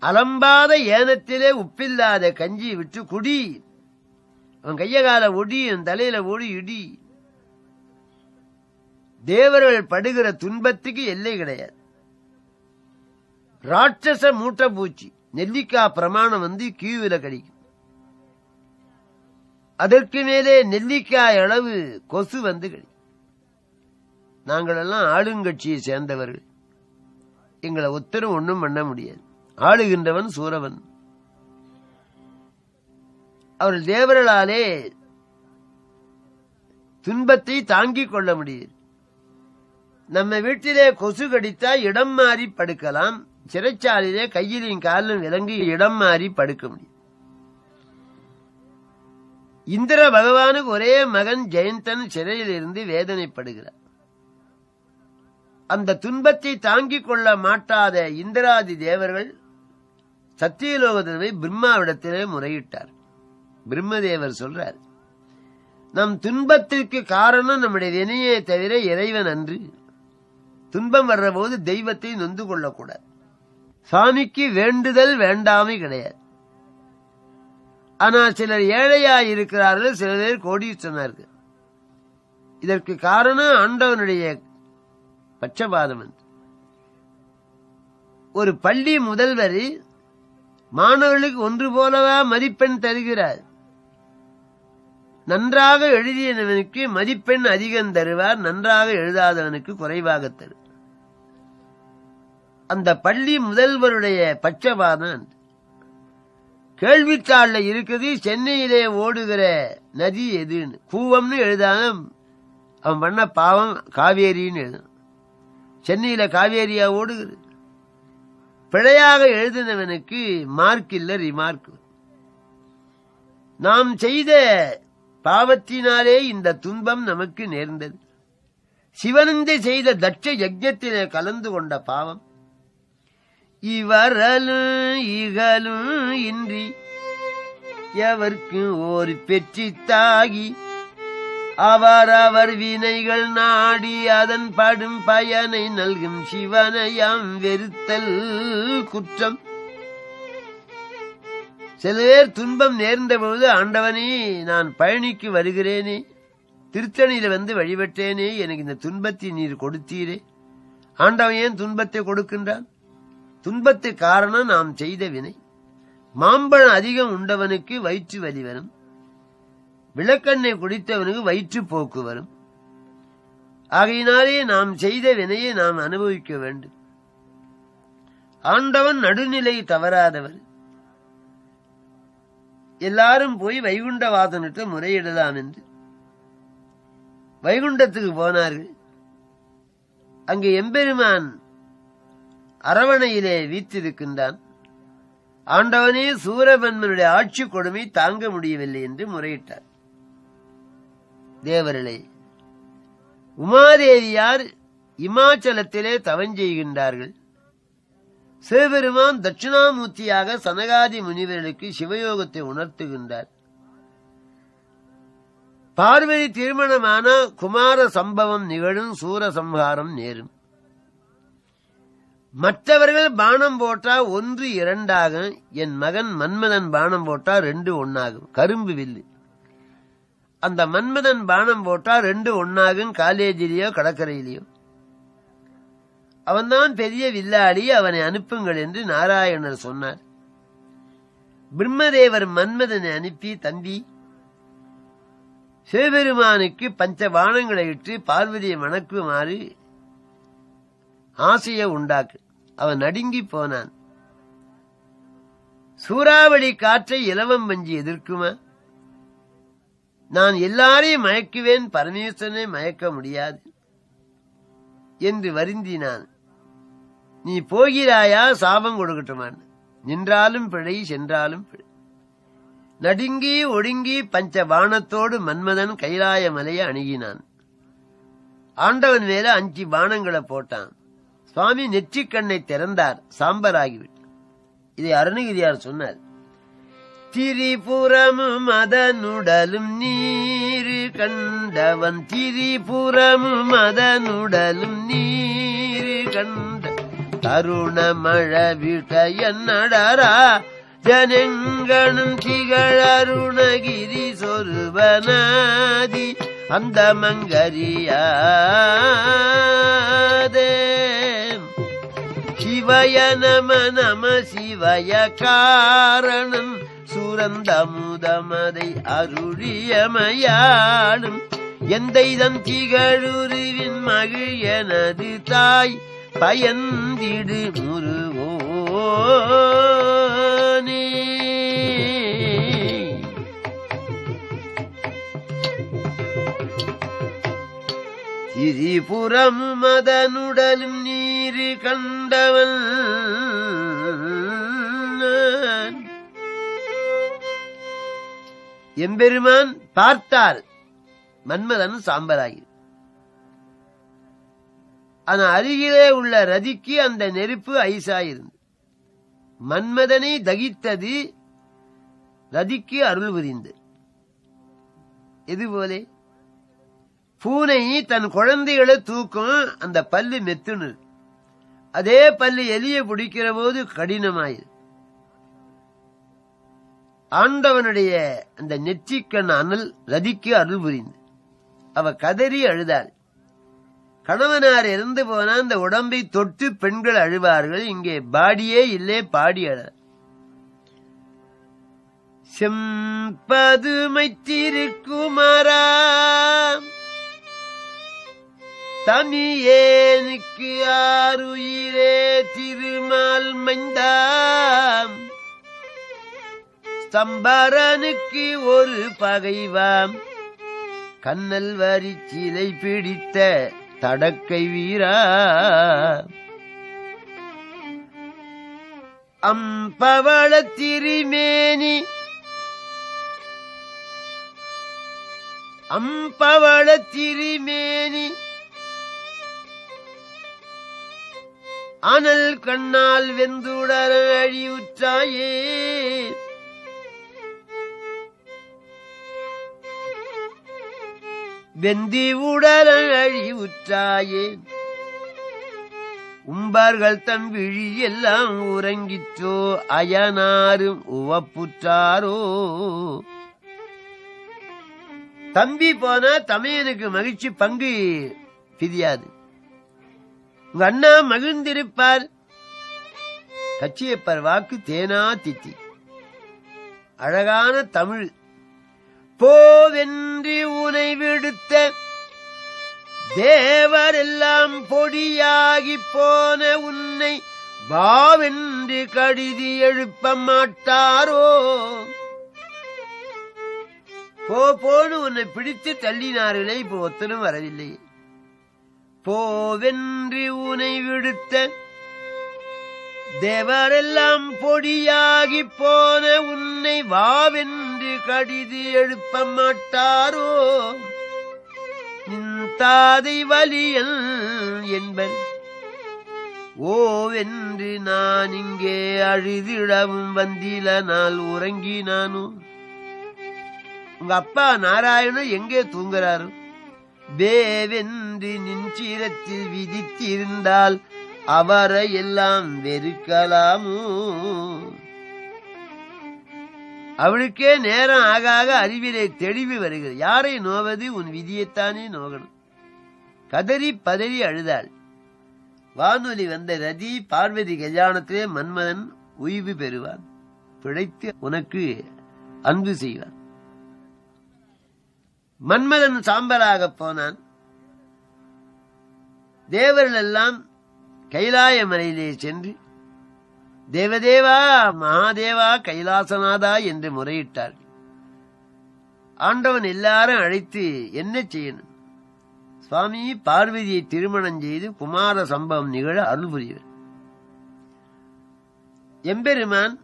அலம்பாத ஏனத்திலே உப்பில்லாத கஞ்சி விட்டு குடி. அவன் கைய கால ஒடி என் தலையில ஓடி இடி. தேவர்கள் படுகிற துன்பத்துக்கு எல்லை கிடையாது. ராட்சச மூட்டை பூச்சி நெல்லிக்காய் பிரமாணம் வந்து கீவில கிடைக்கும். அதற்கு மேலே நெல்லிக்காய் அளவு கொசு வந்து கிடைக்கும். நாங்களெல்லாம் ஆளுங்கட்சியை சேர்ந்தவர்கள். எங்களை ஒத்தரும் ஒன்றும் பண்ண முடியாது. ஆளுகின்றவன் சூரவன். அவர்கள் தேவர்களாலே துன்பத்தை தாங்கிக் கொள்ள முடியுது நம்ம வீட்டிலே கொசு கடித்தா இடம் மாறி படுக்கலாம். சிறைச்சாலையிலே கையிலையும் காலிலும் விலங்கி இடம் மாறி படுக்க முடியும். இந்திர பகவானுக்கு ஒரே மகன் ஜெயந்தன் சிறையில் இருந்து வேதனைப்படுகிறார். அந்த துன்பத்தை தாங்கிக் கொள்ள மாட்டாத இந்திராதி தேவர்கள் சத்தியலோகத்திலே பிரம்மாவிடத்திலே முறையிட்டார். பிரம்மதேவர் சொல்றார் நம் துன்பத்திற்கு காரணம் நம்முடைய வினையே தவிர இறைவன் அன்று. துன்பம் வர்ற போது தெய்வத்தை நொந்து கொள்ளக்கூடாது. சாமிக்கு வேண்டுதல் வேண்டாமை கிடையாது. ஆனால் சிலர் ஏழையா இருக்கிறார்கள் சில பேர் கோடீஸ்வரனார்கள். இதற்கு காரணம் ஆண்டவனுடைய பட்சபாதம் ஒரு பள்ளி முதல்வர் மாணவர்களுக்கு ஒன்று போலவா மதிப்பெண் தருகிறார்? நன்றாக எழுதியவனுக்கு மதிப்பெண் அதிகம் தருவார் நன்றாக எழுதாதவனுக்கு குறைவாக தரு அந்த பள்ளி முதல்வருடைய பட்சபாதம் கேள்வித்தாள்ல இருக்குது சென்னையிலே ஓடுகிற நதி எதுன்னு. கூவம்னு எழுதாம அவன் பண்ண பாவம் காவேரின்னு எழுதும். சென்னையில காவேரியா ஓடுகிறது? பிழையாக எழுதினவனுக்கு மார்க் இல்ல ரிமார்க் நாம் செய்த பாவத்தினாலே இந்த துன்பம் நமக்கு நேர்ந்தது. சிவனந்தை செய்த தட்ச யஜ்யத்திலே கலந்து கொண்ட பாவம். இவரலும் இகலும் இன்றி எவர்க்கும் ஒரு பெற்றித்தாகி அவரவர் வினைகள் நாடி அதன் படும் பயனை நல்கும் சிவனையாம் வெறுத்தல் குற்றம். சில பேர் துன்பம் நேர்ந்த பொழுது ஆண்டவனே நான் பழனிக்கு வருகிறேனே திருத்தணியில வந்து வழிபட்டேனே எனக்கு இந்த துன்பத்தை நீர் கொடுத்தீரே. ஆண்டவன் ஏன் துன்பத்தை கொடுக்கின்றான்? துன்பத்து காரணம் நாம் செய்த வினை. மாம்பழம் அதிகம் உண்டவனுக்கு வயிற்று வலி வரும். விளக்கெண்ணை குடித்தவனுக்கு வயிற்று போக்கு வரும். ஆகையினாலே நாம் செய்த வினையை நாம் அனுபவிக்க வேண்டும். ஆண்டவன் நடுநிலை தவறாதவர். எல்லாரும் போய் வைகுண்டவாதனிட்டு முறையிடலாம் என்று. வைகுண்டத்துக்கு போனார்கள். அங்கு எம்பெருமான் அரவணையிலே வீத்திருக்கின்றான் ஆண்டவனே சூரபன்மனுடைய ஆட்சி கொடுமை தாங்க முடியவில்லை என்று முறையிட்டார். தேவர்களே உமாதேவியார் இமாச்சலத்திலே தவஞ்செய்கின்றார்கள் சிவபெருமான் தட்சிணாமூர்த்தியாக சனகாதி முனிவர்களுக்கு சிவயோகத்தை உணர்த்துகின்றார். பார்வதி திருமணமான குமார சம்பவம் நிகழும் சூர சம்ஹாரம் நேரும். மற்றவர்கள் பானம் போட்டா ஒன்று இரண்டாக என் மகன் மன்மதன் பானம் போட்டா ரெண்டு ஒன்னாகும். கரும்பு வில்லு. அந்த மன்மதன் பானம் போட்டா ரெண்டு ஒன்னாகும் காலேஜிலேயோ கடற்கரையிலேயோ. அவன்தான் பெரிய வில்லாளி அவனை அனுப்புங்கள் என்று நாராயணர் சொன்னார். பிரம்மதேவர் மன்மதனை அனுப்பி தம்பி சிவபெருமானுக்கு பஞ்ச பானங்களை இட்டு பார்வதியை மணக்குமாறு ஆசையை உண்டாக்கு. அவன் நடுங்கி போனான். சூறாவளி காற்றை இலவம் பஞ்சி எதிர்க்குமா? நான் எல்லாரையும் மயக்குவேன் பரமேஸ்வரனை மயக்க முடியாது என்று வருந்தினான். நீ போகிறாயா? சாபம் கொடுக்கட்டுமான். நின்றாலும் பிழை சென்றாலும் பிழை. நடுங்கி ஒடுங்கி பஞ்ச பானத்தோடு மன்மதன் கைலாய மலையை அணுகினான். ஆண்டவன் மேல அஞ்சு பானங்களை போட்டான். சுவாமி நெற்றிக்கண்ணை திறந்தார். சாம்பராகிவிட்டார். இதை அருணகிரியார் சொன்னார். திரிபுரமும் அதனுடலும் நீரு கண்டவன். திரிபுரமும் அதனுடலும் நீரு கண்ட தருண மழை விட்ட என்னடரா? ஜனங்கணும் திகழ் அருணகிரி சொருவனாதி அந்த மங்கரியாதே சிவய நம நம சிவய காரணம் சுரந்தமுதமதை அருளியமையாடும் எந்தை தன் திகழுருவின் மகிழ் எனது தாய் பயந்திடு முருகோனே திரிபுறம் மதனுடலும் நீரு கண்டவன் எம்பெருமான் பார்த்தார் மன்மதன் சாம்பலாகி ஆனா அருகிலே உள்ள ரதிக்கு அந்த நெருப்பு ஐசாயிருந்து. மன்மதனை தகித்தது ரதிக்கு அருள் புரிந்து. இதுபோலே பூனை தன் குழந்தைகளை தூக்கும் அந்த பல்லு மெத்துனு அதே பல்லு எலிய பிடிக்கிற போது கடினமாயிரு. ஆண்டவனுடைய அந்த நெற்றிக்கண் அனல் ரதிக்கு அருள் புரிந்து. அவ கதறி அழுதாள். கணவனார் இறந்து போன அந்த உடம்பை தொட்டு பெண்கள் அழுவார்கள். இங்கே பாடியே இல்லே பாடி அழ. செம்பதுமை திருக்குமாரா தமியேனுக்கு ஆறுயிரே திருமால் மைந்தாம் ஸ்தம்பரனுக்கு ஒரு பகைவாம். கண்ணல் வரி சிலை பிடித்த தடக்கை வீரா அம்பவள திருமேனி அம்பவள திருமேனி அனல் கண்ணால் வெந்துடர அழியுற்றாயே. வெந்தி உடல் அழிவுற்றாயே. உம்பார்கள் தன் விழி எல்லாம் உறங்கிற்றோ அயனாரும் உவப்புற்றாரோ. தம்பி போனா தமையனுக்கு மகிழ்ச்சி பங்கு பிரியாது. உங்க அண்ணா மகிழ்ந்திருப்பார். கச்சியப்பர் வாக்கு தேனா தித்தி. அழகான தமிழ் போவென்று உனை விடுத்த தேவரெல்லாம் பொடியாகி போன உன்னை பாவென்று கடிதி எழுப்ப மாட்டாரோ? போ போன்னு உன்னை பிடித்து தள்ளினார்களே இப்போ ஒத்தனும் வரவில்லை. போவென்று உனை விடுத்த தேவரெல்லாம் பொடியாகி போன உன்னை வாவென்று கடிது எழுப்ப மாட்டாரோ? நின்தாதை வலியல் என்பன் ஓவென்று நான் இங்கே அழுதிடவும் வந்தில நாள் உறங்கினானோ? உங்க அப்பா நாராயணன் எங்கே தூங்குறாரு? வேவென்று நின்சிரத்தில் விதித்திருந்தால் அவரை எல்லாம் வெறுக்கலாமோ? அவளுக்கே நேரம் ஆக ஆக அறிவிலே தெளிவு வருகிறது. யாரை நோவது? உன் விதியைத்தானே நோகணும். கதறி பதறி அழுதாள். வானொலி வந்த ரதி பார்வதி கல்யாணத்திலே மன்மதன் உய்வு பெறுவான். பிழைத்து உனக்கு அன்பு செய்வான். மன்மதன் சாம்பலாக போனான். தேவர்கள் எல்லாம் கைலாய மலையிலே சென்று தேவதேவா மகாதேவா கைலாசநாதா என்று முறையிட்டார் ஆண்டவன் எல்லாரும் அழைத்து என்ன செய்யணும்? சுவாமி பார்வதியை திருமணம் செய்து குமார சம்பவம் நிகழ அருள் புரியவன் எம்பெருமான்